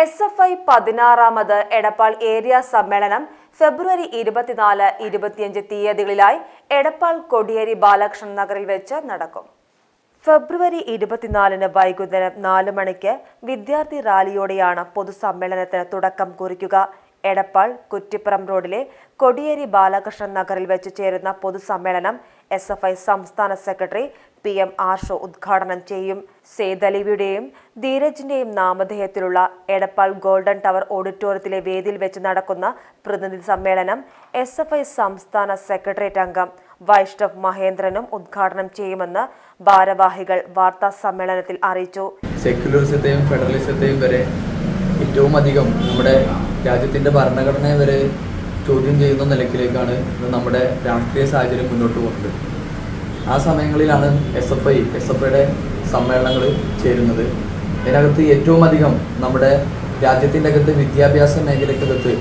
S F I പതിനാറാമത് Edappal area സമ്മേളനം ഫെബ്രുവരി ഇരുപത്തിനാല് ഇരുപത്തിയഞ്ച് തീയതികളിലായി എടപ്പാൾ കൊടിയേരി ബാലകൃഷ്ണൻ നഗറിൽ വെച്ച് നടക്കും. ഫെബ്രുവരി ഇരുപത്തിനാലിന് വൈകുന്നേരം നാല് മണിക്ക് വിദ്യാർത്ഥി റാലിയോടെയാണ് പൊതുസമ്മേളനത്തിന് തുടക്കം കുറിക്കുക. എടപ്പാൾ കുറ്റിപ്പുറം റോഡിലെ കൊടിയേരി ബാലകൃഷ്ണൻ നഗറിൽ വെച്ച് ചേരുന്ന പൊതുസമ്മേളനം എസ് എഫ് ഐ സംസ്ഥാന സെക്രട്ടറി പി എം ആർഷോ ഉദ്ഘാടനം ചെയ്യും. സേതലിവിയുടെയും ധീരജിന്റെയും നാമധേയത്തിലുള്ള എടപ്പാൾ ഗോൾഡൻ ടവർ ഓഡിറ്റോറിയത്തിലെ വേദിയിൽ വെച്ച് നടക്കുന്ന പ്രതിനിധി സമ്മേളനം എസ് എഫ് ഐ സംസ്ഥാന സെക്രട്ടേറിയറ്റ് അംഗം വൈഷ്ണവ് മഹേന്ദ്രനും ഉദ്ഘാടനം ചെയ്യുമെന്ന് ഭാരവാഹികൾ വാർത്താ സമ്മേളനത്തിൽ അറിയിച്ചു. സെക്യുലറിസത്തെയും ഫെഡറലിസത്തെയും വരെ ഏറ്റവും അധികം നമ്മുടെ രാജ്യത്തിന്റെ ഭരണഘടനയെ വരെ ചോദ്യം ചെയ്യുന്ന നിലയ്ക്കിലേക്കാണ് ഇന്ന് നമ്മുടെ രാഷ്ട്രീയ സാഹചര്യം മുന്നോട്ട് പോകുന്നത്. ആ സമയങ്ങളിലാണ് S F I S F ഐയുടെ സമ്മേളനങ്ങൾ ചേരുന്നത്. ഇതിനകത്ത് ഏറ്റവും അധികം നമ്മുടെ രാജ്യത്തിന്റെ അകത്ത് വിദ്യാഭ്യാസ മേഖലയ്ക്കകത്ത്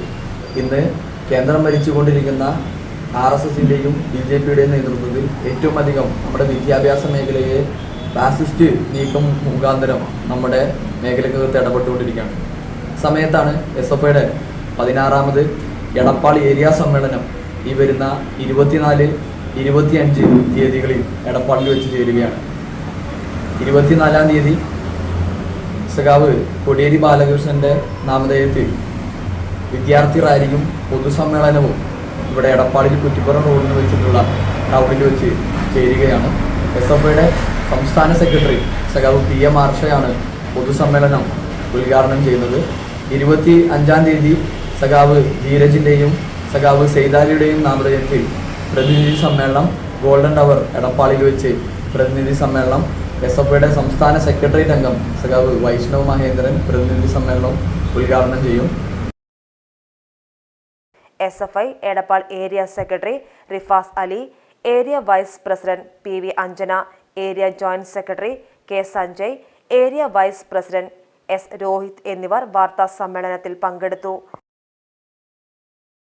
ഇന്ന് കേന്ദ്രം ഭരിച്ചുകൊണ്ടിരിക്കുന്ന ആർ എസ് എസിന്റെയും ബി ജെ പിയുടെയും നേതൃത്വത്തിൽ ഏറ്റവും അധികം നമ്മുടെ വിദ്യാഭ്യാസ മേഖലയെ ഫാസിസ്റ്റ് നീക്കം മുഖാന്തരം നമ്മുടെ മേഖലക്കകത്ത് ഇടപെട്ടുകൊണ്ടിരിക്കുകയാണ്. സമയത്താണ് എസ് എഫ് ഐയുടെ പതിനാറാമത് എടപ്പാൾ ഏരിയ സമ്മേളനം ഈ വരുന്ന ഇരുപത്തിനാല് ഇരുപത്തിയഞ്ച് തീയതികളിൽ എടപ്പാളിൽ വെച്ച് ചേരുകയാണ്. ഇരുപത്തിനാലാം തീയതി സഖാവ് കൊടിയേരി ബാലകൃഷ്ണന്റെ നാമധേയത്തിൽ വിദ്യാർത്ഥി റാലിയും പൊതുസമ്മേളനവും ഇവിടെ എടപ്പാളിൽ കുറ്റിപ്പുറം റോഡിൽ വെച്ചിട്ടുള്ള ടൗണിൽ വെച്ച് ചേരുകയാണ്. എസ് എഫ് ഐയുടെ സംസ്ഥാന സെക്രട്ടറി സഖാവ് പി എം ആർഷയാണ് പൊതുസമ്മേളനം ഉദ്ഘാടനം ചെയ്യുന്നത്. ഇരുപത്തി അഞ്ചാം തീയതി സഖാവ് ധീരജിന്റെയും സഖാവ് സെയ്താലിയുടെയും നാമധേയത്തിൽ പ്രതിനിധി സമ്മേളനം ഗോൾഡൻ ടവർ എടപ്പാളിൽ വെച്ച് പ്രതിനിധി സമ്മേളനം എസ് എഫ് ഐയുടെ സംസ്ഥാന സെക്രട്ടേറിയറ്റ് അംഗം സഖാവ് വൈഷ്ണവ് മഹേന്ദ്രൻ പ്രതിനിധി സമ്മേളനം ഉദ്ഘാടനം ചെയ്യും. S F I Edappal area secretary Rifas Ali area vice president P V Anjana area joint secretary K Sanjay area vice president S Rohit എന്നിവർ വാർത്താ സമ്മേളനത്തിൽ പങ്കെടുത്തു.